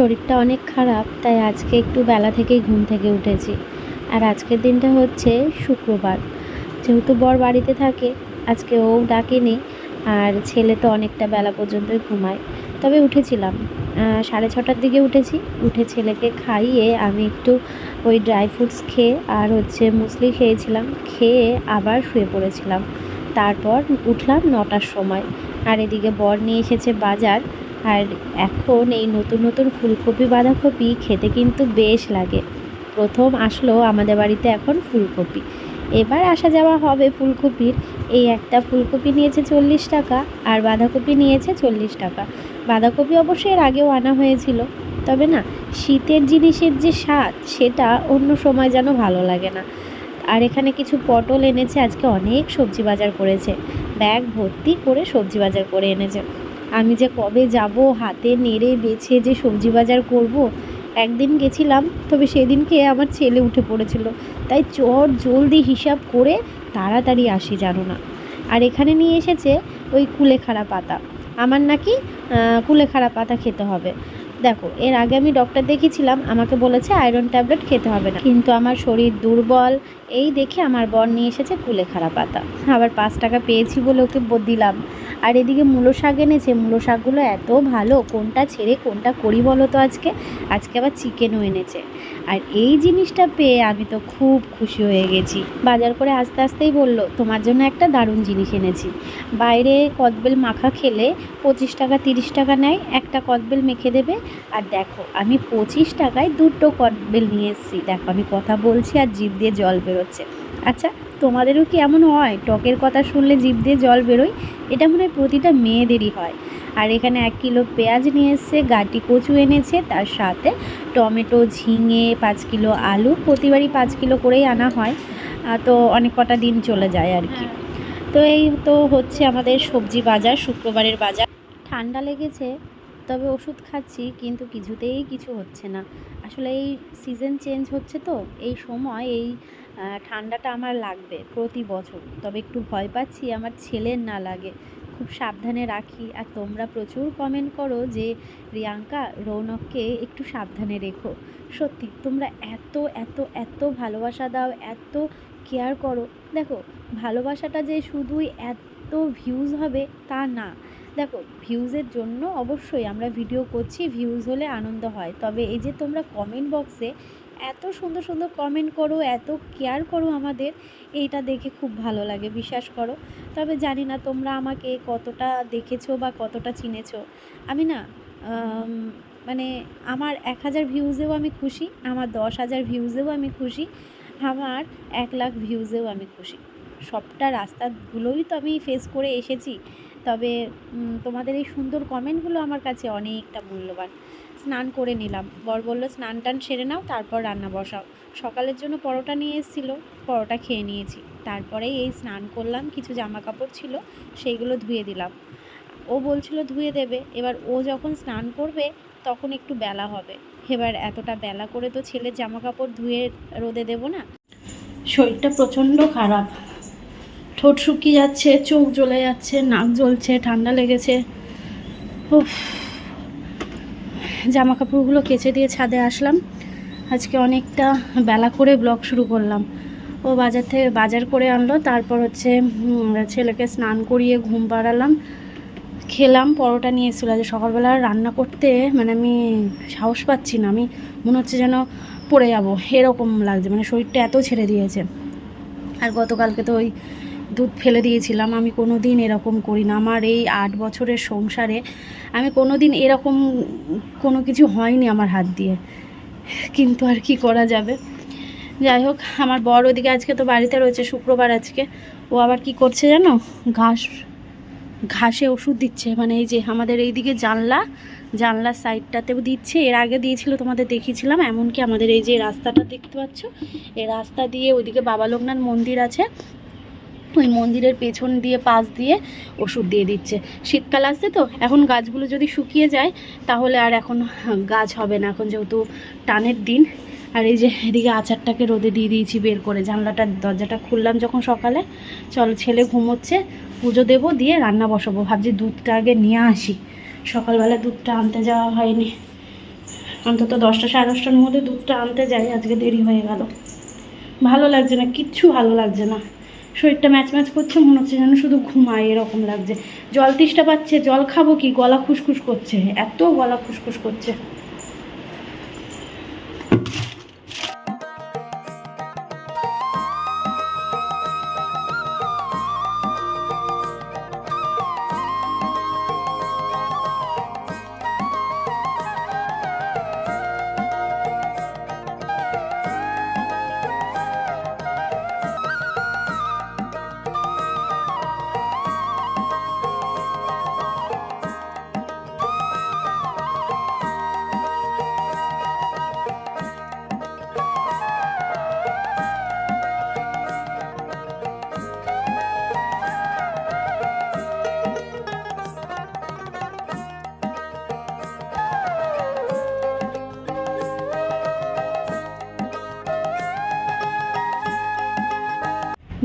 শরীরটা অনেক খারাপ, তাই আজকে একটু বেলা থেকেই ঘুম থেকে উঠেছি। আর আজকের দিনটা হচ্ছে শুক্রবার। যেহেতু বর বাড়িতে থাকে, আজকে ও ডাকেনি, আর ছেলে তো অনেকটা বেলা পর্যন্তই ঘুমায়। তবে উঠেছিলাম। সাড়ে ছটার দিকে উঠেছি। উঠে ছেলেকে খাইয়ে আমি একটু ওই ড্রাই ফ্রুটস খেয়ে আর হচ্ছে মুসলি খেয়েছিলাম, খেয়ে আবার শুয়ে পড়েছিলাম। তারপর উঠলাম নটার সময়। আর এদিকে বর নিয়ে এসেছে বাজার। আর এখন এই নতুন নতুন ফুলকপি, বাঁধাকপি খেতে কিন্তু বেশ লাগে। প্রথম আসলো আমাদের বাড়িতে এখন ফুলকপি। এবার আসা যাওয়া হবে ফুলকপির। এই একটা ফুলকপি নিয়েছে চল্লিশ টাকা আর বাঁধাকপি নিয়েছে চল্লিশ টাকা। বাঁধাকপি অবশ্যই এর আগেও আনা হয়েছিল। তবে না, শীতের জিনিসের যে স্বাদ, সেটা অন্য সময় যেন ভালো লাগে না। আর এখানে কিছু পটল এনেছে, আজকে অনেক সবজি বাজার করেছে। ব্যাগ ভর্তি করে সবজি বাজার করে এনেছে। আমি যে কবে যাব, হাতে নেড়ে বেছে যে সবজি বাজার করব, একদিন গেছিলাম, তবে সেদিনকে আমার ছেলে উঠে পড়েছিল। তাই চট জলদি হিসাব করে তাড়াতাড়ি আসি জানো না আর এখানে নিয়ে এসেছে ওই কুলেখাড়া পাতা। আমার নাকি কুলেখাড়া পাতা খেতে হবে। দেখো, এর আগে আমি ডক্টর দেখিয়েছিলাম, আমাকে বলেছে আয়রন ট্যাবলেট খেতে হবে না। কিন্তু আমার শরীর দুর্বল এই দেখে আমার বর নিয়ে এসেছে কুলেখাড়া পাতা। আবার পাঁচ টাকা পেয়েছি বলে ওকে দিলাম। আর এদিকে মূলো শাক এনেছে। মূলো শাকগুলো এত ভালো, কোনটা ছেড়ে কোনটা করি বলো তো আজকে? আজকে আবার চিকেনও এনেছে। আর এই জিনিসটা পেয়ে আমি তো খুব খুশি হয়ে গেছি। বাজার করে আস্তে আস্তেই বলল, তোমার জন্য একটা দারুণ জিনিস এনেছি। বাইরে কদবেল মাখা খেলে পঁচিশ টাকা, তিরিশ টাকা নেয়, একটা কদবেল মেখে দেবে। আর দেখো, আমি পঁচিশ টাকায় দুটো কদবেল নিয়ে এসেছি। দেখো, আমি কথা বলছি আর জিভ দিয়ে জল বেরোচ্ছে আচ্ছা তোমাদেরও কি এমন হয়? টকের কথা শুনলে জিভ দিয়ে জল বেরোয়? এটা মনে হয় প্রতিটা মেয়েদেরই হয়। আর এখানে এক কিলো পেঁয়াজ নিয়ে এসছে, গাটি কচু এনেছে, তার সাথে টমেটো, ঝিঙে, পাঁচ কিলো আলু, প্রতিবারই পাঁচ কিলো করেই আনা হয়। তো অনেক কটা দিন চলে যায় আর কি। তো এই তো হচ্ছে আমাদের সবজি বাজার, শুক্রবারের বাজার। ঠান্ডা লেগেছে, তবে ওষুধ খাচ্ছি, কিন্তু কিছুতেই কিছু হচ্ছে না। আসলে এই সিজন চেঞ্জ হচ্ছে তো, এই সময়, এই ঠান্ডাটা আমার লাগবে প্রতি বছর। তবে একটু ভয় পাচ্ছি, আমার ছেলের না লাগে। খুব সাবধানে রাখি। আর তোমরা প্রচুর কমেন্ট করো যে প্রিয়াঙ্কা রৌনককে একটু সাবধানে রেখো। সত্যি, তোমরা এত এত এত ভালোবাসা দাও, এত কেয়ার করো। দেখো, ভালোবাসাটা যে শুধুই এত ভিউজ হবে তা না। দেখো ভিউজের জন্য অবশ্যই আমরা ভিডিও করছি ভিউজ হলে আনন্দ হয়। তবে এই যে তোমরা কমেন্ট বক্সে এত সুন্দর সুন্দর কমেন্ট করো, এত কেয়ার করো আমাদের, এইটা দেখে খুব ভালো লাগে, বিশ্বাস করো। তবে জানি না তোমরা আমাকে কতটা দেখেছ বা কতটা চিনেছো। আমি না মানে আমার এক হাজার ভিউজেও আমি খুশি, আমার দশ হাজার ভিউজেও আমি খুশি, আমার এক লাখ ভিউজেও আমি খুশি। সবটা রাস্তাগুলোই তো আমি ফেস করে এসেছি, তবে তোমাদের এই সুন্দর কমেন্টগুলো আমার কাছে অনেকটা মূল্যবান। স্নান করে নিলাম। বর বলল, স্নান টান সেরে নাও, তারপর রান্না বসাও। সকালের জন্য পরোটা নিয়ে এসেছিল, পরোটা খেয়ে নিয়েছি। তারপরে এই স্নান করলাম, কিছু জামা কাপড় ছিল, সেইগুলো ধুয়ে দিলাম। ও বলছিল, ধুয়ে দেবে। এবার ও যখন স্নান করবে, তখন একটু বেলা হবে। এবার এতটা বেলা করে তো ছেলের জামা কাপড় ধুয়ে রোদে দেবো না। শরীরটা প্রচণ্ড খারাপ। ঠোঁট শুকিয়ে যাচ্ছে, চোখ জ্বলে যাচ্ছে, নাক জ্বলছে, ঠান্ডা লেগেছে। উফ। জামা কাপড়গুলো কেচে দিয়ে ছাদে আসলাম। আজকে অনেকটা বেলা করে ব্লগ শুরু করলাম। ও বাজার থেকে বাজার করে আনলো, তারপর হচ্ছে ছেলেকে স্নান করিয়ে ঘুম পাড়ালাম। খেলাম, পরোটা নিয়ে এসেছিল আজ সকালবেলা রান্না করতে মানে আমি সাহস পাচ্ছি না। আমি, মনে হচ্ছে যেন পড়ে যাব। এরকম লাগছে মানে শরীরটা এত ছেড়ে দিয়েছে। আর গতকালকে তো ওই দুধ ফেলে দিয়েছিলাম, আমি কোনো দিন এরকম করি না। আমার এই আট বছরের সংসারে আমি কোনো দিন এরকম কোনো কিছু হয়নি আমার হাত দিয়ে। কিন্তু আর কি করা যাবে? যাই হোক, আমার বড় ওদিকে আজকে তো বাড়িতে রয়েছে, শুক্রবার আজকে। ও আবার কি করছে জানো? ঘাস, ঘাসে ওষুধ দিচ্ছে। মানে এই যে আমাদের এইদিকে জানলা, জানলার সাইডটাতেও দিচ্ছে। এর আগে দিয়েছিল, তোমাদের দেখিয়েছিলাম। এমনকি আমাদের এই যে রাস্তাটা দেখতে পাচ্ছ এই রাস্তা দিয়ে ওইদিকে বাবা লোকনাথ মন্দির আছে। ওই মন্দিরের পেছন দিয়ে, পাশ দিয়ে ওষুধ দিয়ে দিচ্ছে। শীতকাল আসছে তো, এখন গাছগুলো যদি শুকিয়ে যায়, তাহলে আর এখন গাছ হবে না। এখন যেহেতু টানের দিন, আর এই যে এদিকে আচারটাকে রোদে দিয়ে দিয়েছি, বের করে জানলাটার দরজাটা খুললাম যখন সকালে। চল ছেলে ঘুমোচ্ছে, পুজো দেবো, দিয়ে রান্না বসাবো। ভাবছি দুধটা আগে নিয়ে আসি। সকালবেলা দুধটা আনতে যাওয়া হয়নি। অন্তত দশটা সাড়ে দশটার মধ্যে দুধটা আনতে যাই, আজকে দেরি হয়ে গেল। ভালো লাগছে না, কিচ্ছু ভালো লাগছে না। শরীরটা ম্যাচ ম্যাচ করছে, মনে হচ্ছে যেন শুধু ঘুমায়, এরকম লাগছে। জল তিষ্টা পাচ্ছে, জল খাব কি? গলা খুসখুস করছে, এত গলা খুসখুস করছে।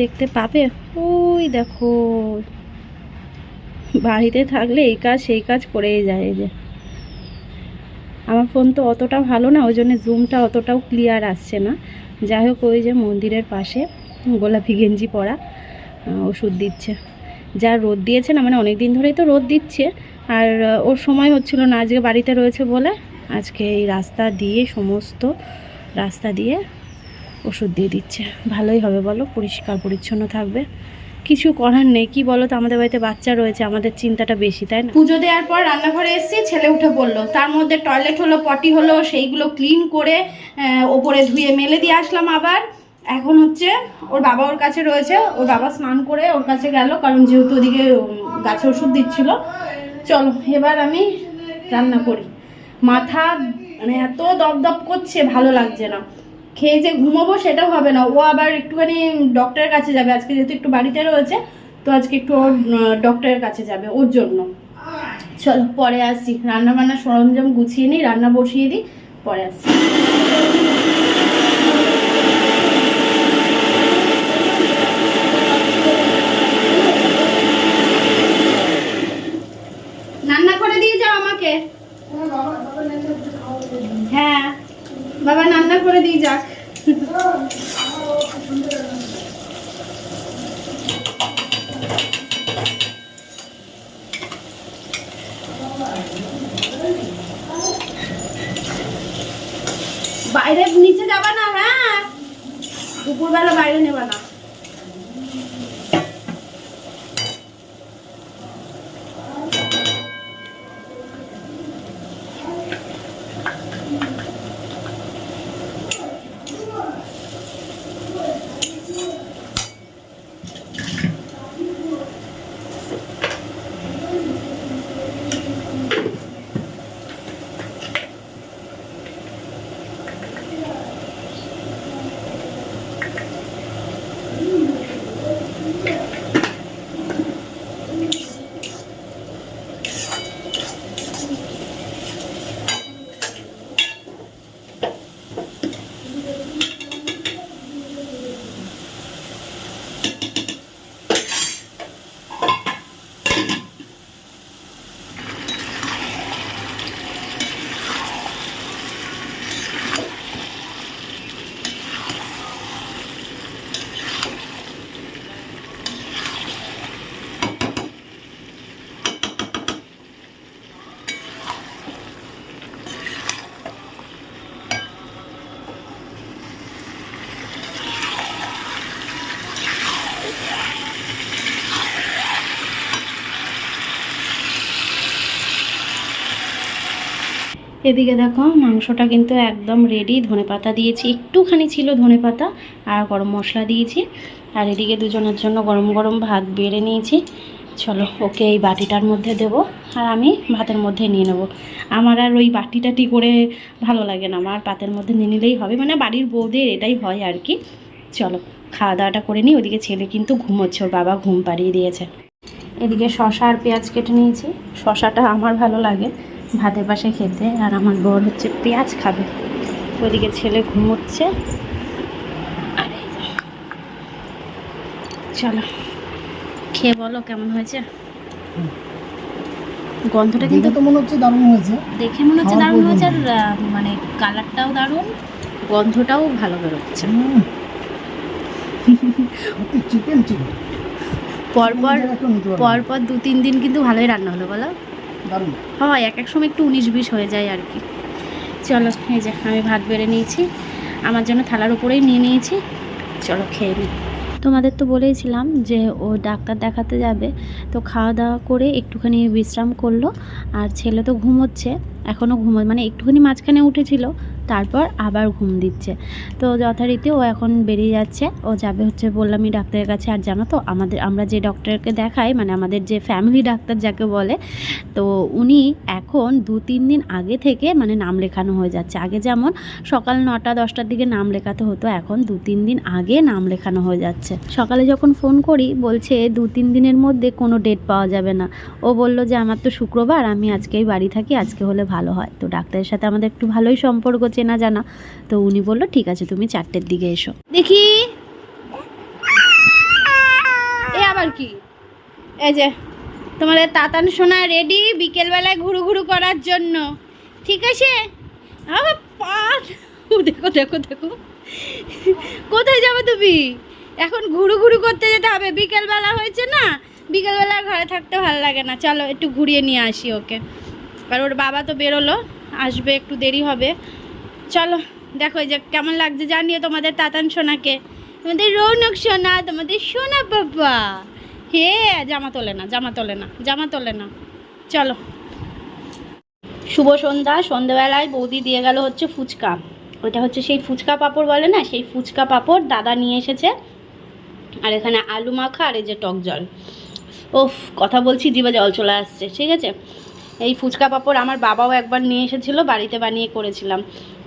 দেখতে পাবে? ওই দেখো। বাড়িতে থাকলে এই কাজ সেই কাজ করেই যায় যে। আমার ফোন তো অতটা ভালো না, ওই জন্য জুমটা অতটাও ক্লিয়ার আসছে না। যাই হোক, ওই যে মন্দিরের পাশে গোলাপি গেঞ্জি পরা ওষুধ দিচ্ছে। যা রোদ দিয়েছে না মানে অনেক দিন ধরেই তো রোদ দিচ্ছে। আর ওর সময় হচ্ছিল না, আজকে বাড়িতে রয়েছে বলে। আজকে এই রাস্তা দিয়ে, সমস্ত রাস্তা দিয়ে ওষুধ দিয়ে দিচ্ছে। ভালোই হবে বলো, পরিষ্কার পরিচ্ছন্ন থাকবে। কিছু করার নেই, কি বলো তো? আমাদের বাড়িতে বাচ্চা রয়েছে, আমাদের চিন্তাটা বেশি, তাই না? পুজো দেওয়ার পর রান্নাঘরে এসেছি, ছেলে উঠে পড়ল তার মধ্যে টয়লেট হলো, পটি হলো, সেইগুলো ক্লিন করে ওপরে ধুয়ে মেলে দিয়ে আসলাম আবার। এখন হচ্ছে ওর বাবা ওর কাছে রয়েছে, ওর বাবা স্নান করে ওর কাছে গেল, কারণ যেহেতু ওদিকে গাছে ওষুধ দিচ্ছিল। চলো, এবার আমি রান্না করি। মাথা মানে এত দপদপ করছে, ভালো লাগছে না। খেয়ে যে ঘুমাবো সেটাও হবে না। ও আবার একটুখানি ডক্টরের কাছে যাবে। আজকে যেহেতু একটু বাড়িতে রয়েছে, তো আজকে একটু ওর ডক্টরের কাছে যাবে ওর জন্য। চলো, পরে আসছি। রান্না বান্না সরঞ্জাম গুছিয়ে নিই, রান্না বসিয়ে দিই, পরে আসছি। রান্না করে দিয়ে যাও আমাকে। হ্যাঁ। বাবা রান্না করে দিয়ে যাক। বাইরে নিচে যাবা না হ্যাঁ? দুপুরবেলা বাইরে নেবা না। এদিকে দেখো, মাংসটা কিন্তু একদম রেডি ধনেপাতা দিয়েছি, একটুখানি ছিল ধনেপাতা আর গরম মশলা দিয়েছি। আর এদিকে দুজনের জন্য গরম গরম ভাত বেড়ে নিয়েছি। চলো, ওকে এই বাটিটার মধ্যে দেবো, আর আমি ভাতের মধ্যে নিয়ে নেব। আমার আর ওই বাটি টাটি করে ভালো লাগে না, আমার পাতের মধ্যে নিয়ে নিলেই হবে। মানে বাড়ির বউদের এটাই হয় আর কি। চলো, খাওয়া দাওয়াটা করে নিই, ওদিকে ছেলে কিন্তু ঘুমোচ্ছে, ওর বাবা ঘুম পাড়িয়ে দিয়েছে। এদিকে শশা আর পেঁয়াজ কেটে নিয়েছি, শশাটা আমার ভালো লাগে। ভাতের পাশে খেতে আর আমার বর হচ্ছে পেঁয়াজ খাবে। ওদিকে ছেলে ঘুমোচ্ছে। আর চলো খেয়ে বলো কেমন হয়েছে? গন্ধটা কিন্তু তো মনে হচ্ছে দারুণ হয়েছে। দেখে মনে হচ্ছে দারুণ হয়েছে আর মানে কালারটাও দারুণ গন্ধটাও ভালো বেরোচ্ছে। পরপর পরপর দু তিন দিন কিন্তু ভালোই রান্না হলো বলো। হয়, এক এক সময় একটু উনিশ বিশ হয়ে যায় আর কি। চলো, এই যে আমি ভাত বেড়ে নিয়েছি। আমার জন্য থালার উপরেই নিয়ে নিয়েছি। চলো, খেয়ে নিই তোমাদের তো বলেইছিলাম যে ও ডাক্তার দেখাতে যাবে। তো খাওয়া দাওয়া করে একটুখানি বিশ্রাম করল। আর ছেলে তো ঘুমোচ্ছে এখনও ঘুমো মানে একটুখানি মাঝখানে উঠেছিল। তারপর আবার ঘুম দিচ্ছে। তো যথারীতি ও এখন বেরিয়ে যাচ্ছে। ও যাবে হচ্ছে বললামই ডাক্তারের কাছে। আর জানো তো, আমাদের, আমরা যে ডক্টরকে দেখাই মানে আমাদের যে ফ্যামিলি ডাক্তার যাকে বলে, তো উনি এখন দু তিন দিন আগে থেকে মানে নাম লেখানো হয়ে যাচ্ছে। আগে যেমন সকাল নটা, দশটার দিকে নাম লেখাতে হতো, এখন দু তিন দিন আগে নাম লেখানো হয়ে যাচ্ছে। সকালে যখন ফোন করি, বলছে দু তিন দিনের মধ্যে কোনো ডেট পাওয়া যাবে না। ও বলল যে, আমার তো শুক্রবার, আমি আজকেই বাড়ি থাকি, আজকে হলে ভালো হয়। তো ডাক্তারের সাথে আমাদের একটু ভালোই সম্পর্ক চেনা জানা। তো উনি বলল, ঠিক আছে, তুমি চারটের দিকে এসো। দেখি। এ আবার কি? এই যে, তোমাদের তাতান সোনা রেডি বিকেলবেলায় ঘুরু ঘুরু করার জন্য। ঠিক আছে? দেখো দেখো দেখো। কোথায় যাবে তুমি? এখন ঘুরু ঘুরু করতে যেতে হবে। বিকেলবেলা হয়েছে না? বিকেলবেলা ঘরে থাকতে ভালো লাগে না। চলো, একটু ঘুরিয়ে নিয়ে আসি ওকে। আর ওর বাবা তো বেরোলো। আসবে, একটু দেরি হবে। চলো, দেখো যে কেমন লাগছে জানিয়ে তোমাদের তাতান সোনাকে। তোমাদের রৌনক সোনা, তোমাদের সোনা বাবা। হে, জামা তোলে না, জামা তোলে না, জামা তোলে না। চলো। শুভ সন্ধ্যা সন্ধ্যাবেলায় বৌদি দিয়ে গেল হচ্ছে ফুচকা। ওইটা হচ্ছে সেই ফুচকা পাপড় বলে না, সেই ফুচকা পাপড় দাদা নিয়ে এসেছে। আর এখানে আলু মাখা আর এই যে টক জল। ওফ, কথা বলছি, জিভে জল চলে আসছে, ঠিক আছে? এই ফুচকা পাঁপড় আমার বাবাও একবার নিয়ে এসেছিল, বাড়িতে বানিয়ে করেছিলাম।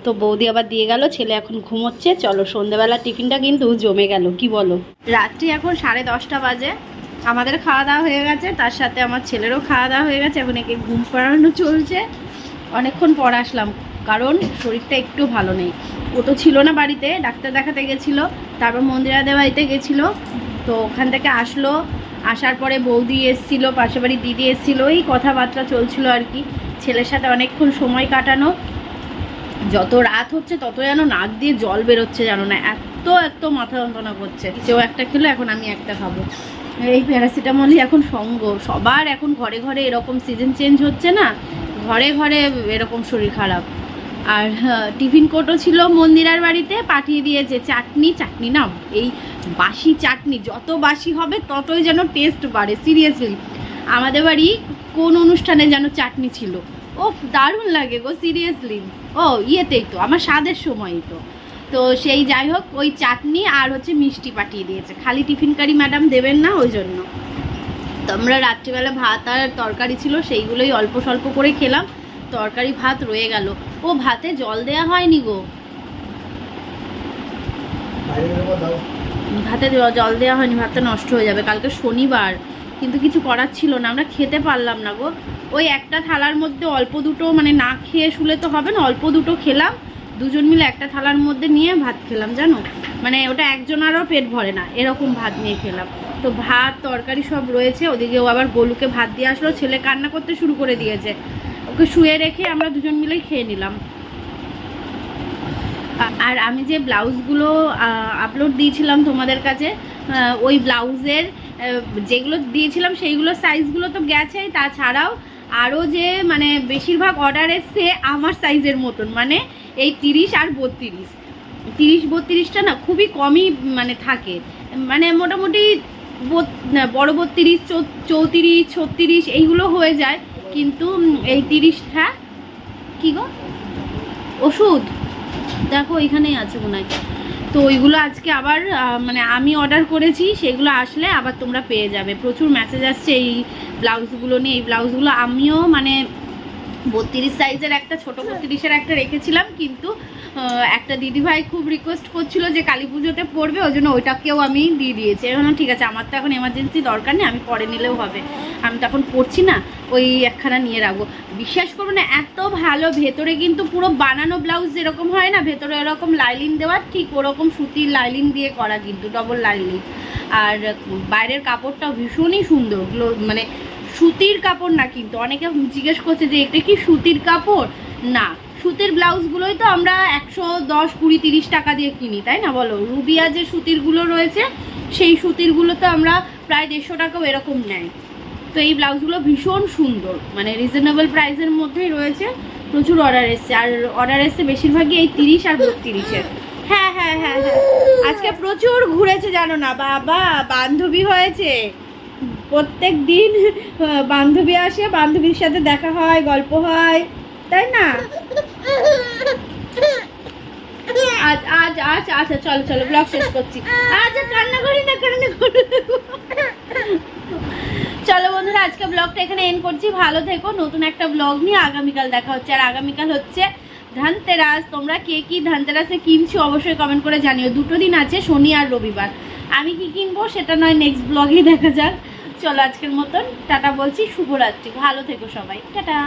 তো বৌদি আবার দিয়ে গেল, ছেলে এখন ঘুমোচ্ছে, চলো সন্ধ্যেবেলা টিফিনটা কিন্তু জমে গেল, কি বলো? রাত্রি এখন সাড়ে দশটা বাজে, আমাদের খাওয়া দাওয়া হয়ে গেছে, তার সাথে আমার ছেলেরও খাওয়া দাওয়া হয়ে গেছে, এখন একে ঘুম পাড়ানো চলছে। অনেকক্ষণ পর আসলাম, কারণ শরীরটা একটু ভালো নেই। ও তো ছিল না বাড়িতে, ডাক্তার দেখাতে গেছিল, তারপর মন্দিরাদের বাড়িতে গেছিল, তো ওখান থেকে আসলো আসার পরে বৌদি এসছিল পাশে বাড়ি দিদি এসছিল, এই কথাবার্তা চলছিল আর কি। ছেলের সাথে অনেকক্ষণ সময় কাটানো। যত রাত হচ্ছে, তত যেন নাক দিয়ে জল বেরোচ্ছে জানো না, এত এত মাথা যন্ত্রণা করছে। কেউ একটা খেলো, এখন আমি একটা খাব। এই প্যারাসিটামলই এখন সঙ্গ। সবার এখন ঘরে ঘরে এরকম সিজন চেঞ্জ হচ্ছে না, ঘরে ঘরে এরকম শরীর খারাপ। আর হ্যাঁ, টিফিন কোটো ছিল মন্দিরার বাড়িতে পাঠিয়ে দিয়েছে চাটনি চাটনি না এই বাসি চাটনি যত বাসি হবে ততই যেন টেস্ট বাড়ে সিরিয়াসলি আমাদের বাড়ি কোন অনুষ্ঠানে যেন চাটনি ছিল? ও দারুণ লাগে গো সিরিয়াসলি ও ইয়েতেই তো আমার স্বাদের সময়ই তো। তো সেই যাই হোক ওই চাটনি আর হচ্ছে মিষ্টি পাঠিয়ে দিয়েছে। খালি টিফিনকারি ম্যাডাম দেবেন না ওই জন্য। তো আমরা রাত্রিবেলা ভাত আর তরকারি ছিল সেইগুলোই অল্প স্বল্প করে খেলাম। তরকারি ভাত রয়ে গেল। ও ভাতে জল দেয়া হয়নি গো। ভাতে জল দেওয়া হয়নি ভাতটা নষ্ট হয়ে যাবে। কালকে শনিবার কিন্তু কিছু করার ছিল না আমরা খেতে পারলাম না গো। ওই একটা থালার মধ্যে অল্প দুটো মানে না খেয়ে শুলে তো হবে না অল্প দুটো খেলাম। দুজন মিলে একটা থালার মধ্যে নিয়ে ভাত খেলাম জানো? মানে ওটা একজনারও পেট ভরে না এরকম ভাত নিয়ে খেলাম। তো ভাত তরকারি সব রয়েছে ওদিকে ও আবার গোলুকে ভাত দিয়ে আসলো ছেলে কান্না করতে শুরু করে দিয়েছে। ওকে শুয়ে রেখে আমরা দুজন মিলেই খেয়ে নিলাম। আর আমি যে ব্লাউজগুলো আপলোড দিয়েছিলাম তোমাদের কাছে ওই ব্লাউজের যেগুলো দিয়েছিলাম সেইগুলো সাইজগুলো তো গেছেই। তাছাড়াও আরও যে মানে বেশিরভাগ অর্ডার এসছে আমার সাইজের মতন মানে এই তিরিশ আর বত্রিশ। তিরিশ, বত্রিশটা না খুবই কমই মানে থাকে। মানে মোটামুটি বড় বত্রিশ চৌত্রিশ, ছত্রিশ এইগুলো হয়ে যায়। কিন্তু এই তিরিশটা, কী গো? ওষুধ? দেখো, এখানেই আছে মনে হয়। তো ওইগুলো আজকে আবার মানে আমি অর্ডার করেছি, সেগুলো আসলে আবার তোমরা পেয়ে যাবে। প্রচুর মেসেজ আসছে এই ব্লাউজগুলো নিয়ে। এই ব্লাউজগুলো আমিও মানে বত্রিশ সাইজের একটা, ছোট বত্রিশের একটা রেখেছিলাম, কিন্তু একটা দিদিভাই খুব রিকোয়েস্ট করছিল যে কালী পুজোতে পড়বে, ওই জন্য ওইটাকেও আমি দিয়ে দিয়েছি। এখন ঠিক আছে, আমার তো এখন এমার্জেন্সি দরকার নেই, আমি পরে নিলেও হবে। আমি তো এখন পড়ছি না, ওই একখানা নিয়ে রাখব। বিশ্বাস করব না, এত ভালো, ভেতরে কিন্তু পুরো বানানো ব্লাউজ যেরকম হয় না, ভেতরে এরকম লাইলিন দেওয়া, ঠিক ওরকম সুতির লাইলিন দিয়ে করা কিন্তু ডবল লাইলিন আর বাইরের কাপড়টাও ভীষণই সুন্দর মানে সুতির কাপড় না কিন্তু। অনেকে জিজ্ঞেস করছে যে, এটা কি সুতির কাপড়? না। সুতির ব্লাউজগুলোই তো আমরা একশো দশ, কুড়ি, তিরিশ টাকা দিয়ে কিনি, তাই না বলো? রুবিয়া যে সুতিরগুলো রয়েছে, সেই সুতিরগুলো তো আমরা প্রায় দেড়শো টাকাও এরকম নেয়। তো এই ব্লাউজগুলো ভীষণ সুন্দর মানে রিজনেবল প্রাইসের মধ্যেই রয়েছে। প্রচুর অর্ডার এসছে। আর অর্ডার এসছে বেশিরভাগই এই তিরিশ আর বত্রিশের। হ্যাঁ হ্যাঁ হ্যাঁ হ্যাঁ। আজকে প্রচুর ঘুরেছে, জানো না? বাবা, বান্ধবী হয়েছে। প্রত্যেক দিন বান্ধবী আসে, বান্ধবীর সাথে দেখা হয়, গল্প হয়, তাই না? আজ আজ আজ আচ্ছা চলো চলো ব্লগ শেষ করছি। আজ কান্না করি না, কান্না করি চলো বন্ধুরা, আজকে ব্লগটা এখানে এন্ড করছি। ভালো থেকো, নতুন একটা ব্লগ নিয়ে আগামীকাল দেখা হচ্ছে। আর আগামীকাল হচ্ছে ধানতেরাস। তোমরা কে কি ধানতেরাসে কিনছো অবশ্যই কমেন্ট করে জানিও। দুটো দিন আছে, শনি আর রবিবার। আমি কি কিনবো সেটা নয় নেক্সট ব্লগেই দেখা যাক। চলো আজকের মতন। টাটা বলছি শুভরাত্রি। ভালো থেকো সবাই। টাটা।